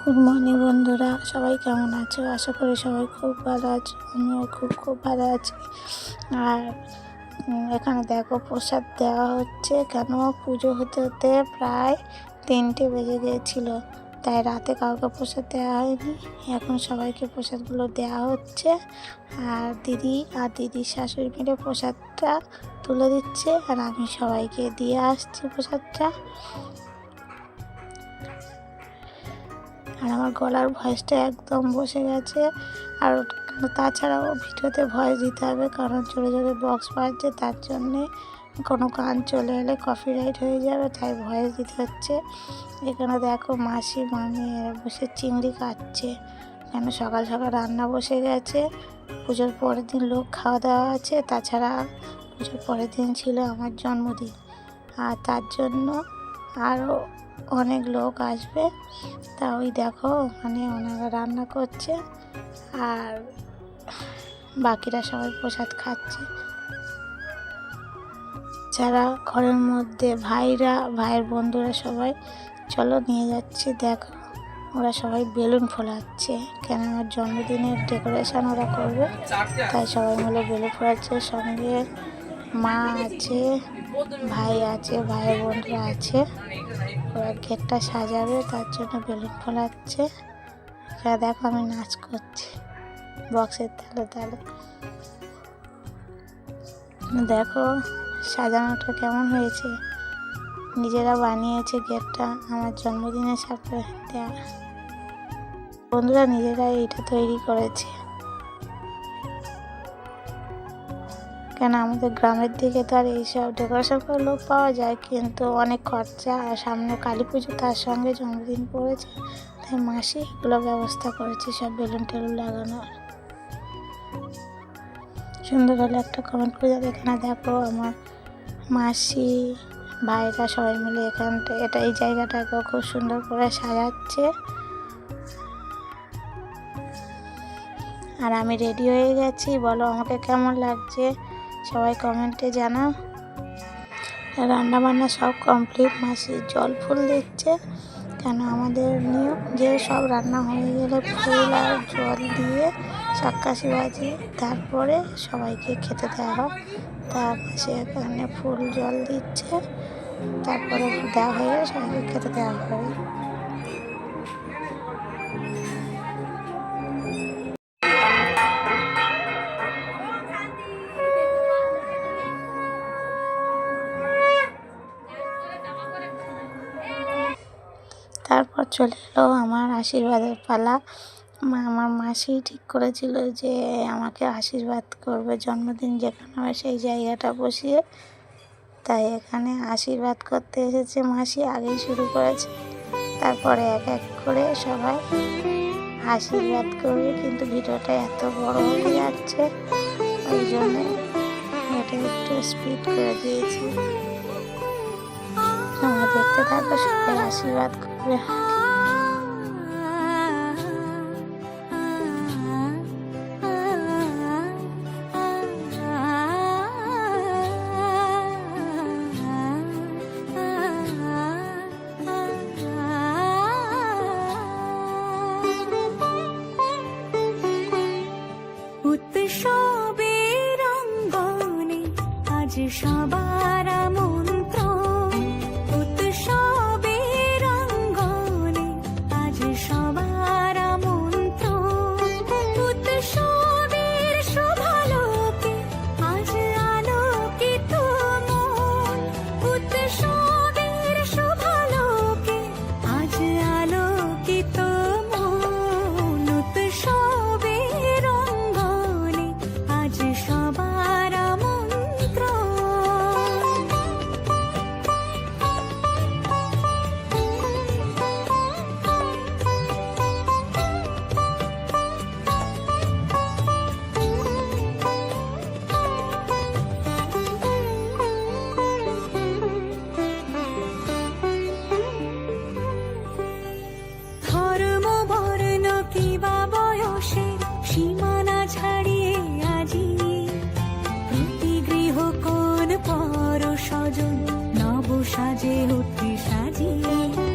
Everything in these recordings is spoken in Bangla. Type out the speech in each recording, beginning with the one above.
গুড মর্নিং বন্ধুরা। সবাই কেমন আছো? আশা করি সবাই খুব ভালো আছো। আমিও খুব খুব ভালো আছি। আর এখানে দেখো প্রসাদ দেওয়া হচ্ছে। কেন? পুজো হতে হতে প্রায় তিনটে বেজে গিয়েছিল। তাই রাতে কাউকে প্রসাদ দেওয়া হয়নি। এখন সবাইকে প্রসাদগুলো দেওয়া হচ্ছে। আর দিদি আর দিদির শাশুড়ি মিলে প্রসাদটা তুলে দিচ্ছে আর আমি সবাইকে দিয়ে আসছি প্রসাদটা। আর আমার গলার ভয়েসটা একদম বসে গেছে। আর তাছাড়াও ভিডিওতে ভয়েস দিতে হবে, কারণ ছোটো ছোটো বক্স বাজছে, তার জন্যে কোনো গান চলে এলে কপিরাইট হয়ে যাবে, তাই ভয়েস দিতে হচ্ছে। এখানে দেখো মাসি, মামি এরা বসে চিংড়ি কাটছে। কেন? সকাল সকাল রান্না বসে গেছে। পুজোর পরের দিন লোক খাওয়া দাওয়া আছে, তাছাড়া পুজোর পরের দিন ছিল আমার জন্মদিন। আর তার জন্য আরও অনেক লোক আসবে। তা ওই দেখো ওখানে ওনারা রান্না করছে। আর বাকিরা সবাই প্রসাদ খাচ্ছে। যারা ঘরের মধ্যে ভাইরা, ভাইয়ের বন্ধুরা সবাই, চলো নিয়ে যাচ্ছি, দেখো। ওরা সবাই বেলুন ফোলাচ্ছে। কেন আমার জন্মদিনের ডেকোরেশন ওরা করবে? তাই সবাই মিলে বেলুন ফোলাচ্ছে। সঙ্গে মা আছে, ভাই আছে, ভাইয়ের বন্ধুরা আছে। ওরা গেটটা সাজাবে, তার জন্য বেলুন ফোলাচ্ছে। এখানে দেখো আমি নাচ করছি। বক্সের তালে তালে। দেখো সাজানোটা কেমন হয়েছে? নিজেরা বানিয়েছে গেটটা, আমার জন্মদিনে সাপ্রাইজ দেওয়া বন্ধুরা, নিজেরা এইটা তৈরি করেছে। কেন, আমাদের গ্রামের দিকে তো আর এইসব ডেকোরেশন করে লোক পাওয়া যায়, কিন্তু অনেক খরচা, আর সামনে কালী পুজো, তার সঙ্গে জন্মদিন পড়েছে, তাই মাসি এগুলো ব্যবস্থা করেছে সব বেলুন টেলুন লাগানোর। সুন্দর হলে একটা কমেন্ট করে যাবে। এখানে দেখো আমার মাসি, ভাইরা সবাই মিলে এখানটা এটা এই জায়গাটাকে খুব সুন্দর করে সাজাচ্ছে। আর আমি রেডি হয়ে গেছি। বলো আমাকে কেমন লাগছে? সবাই কমেন্টে জানাও। রান্না বান্না সব কমপ্লিট মাসি জল ফুল দিচ্ছে। কেন আমাদের নিয়ম যে সব রান্না হয়ে গেলে ফুল আর জল দিয়ে চাক্কাশি বাজিয়ে তারপরে সবাইকে খেতে দেওয়া হয় তা মাসি এখানে ফুল জল দিচ্ছে। তারপরে দেওয়া হয়ে সবাইকে খেতে দেওয়া হয় তারপর চলে এলো আমার আশীর্বাদের পালা। মা, আমার মাসি ঠিক করেছিল যে আমাকে আশীর্বাদ করবে জন্মদিন যেখানে হবে সেই জায়গাটা বসিয়ে। তাই এখানে আশীর্বাদ করতে এসেছে মাসি, আগেই শুরু করেছে। তারপরে এক এক করে সবাই আশীর্বাদ করবে, কিন্তু ভিডিওটা এত বড় হয়ে যাচ্ছে, ওই জন্যে এটা একটু স্পিড করে দিয়েছি। তোমরা দেখতে থাকো, সবাই আশীর্বাদ করবে। সবার মন্ত্র উৎসবের অঙ্গনে আজ সবার মন্ত্র উৎসবের আজ আলোকিত মন। উৎসবের শোভালোকে আজ উৎসবের অঙ্গনে আজ সবার সাজে উঠি সাজিয়ে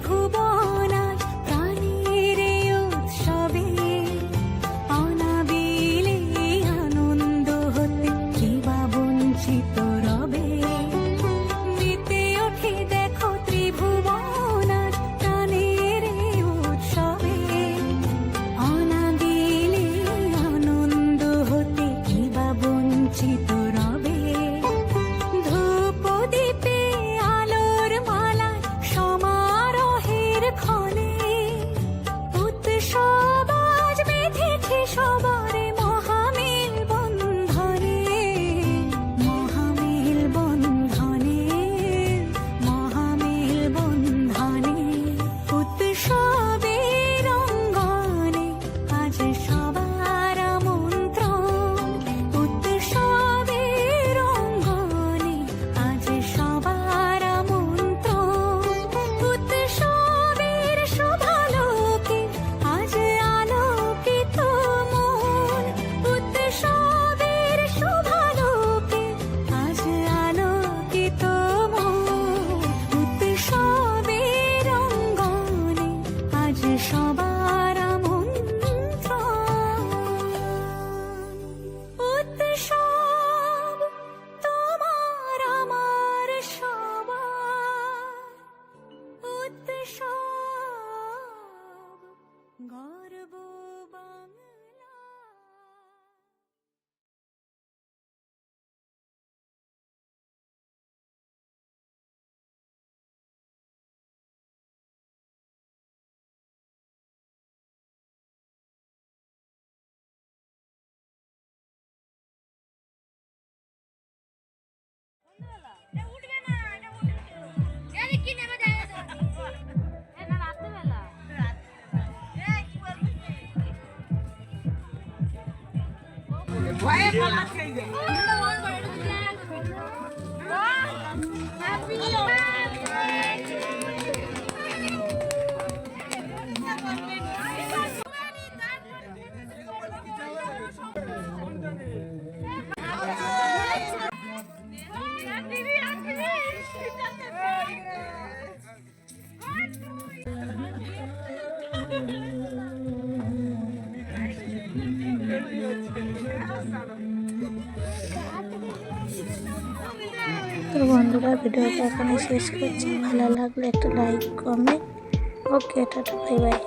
哭过 Yeah. তো বন্ধুরা, ভিডিওটা এখানে শেষ করছি। ভালো লাগলে একটা like comment okay tata bye bye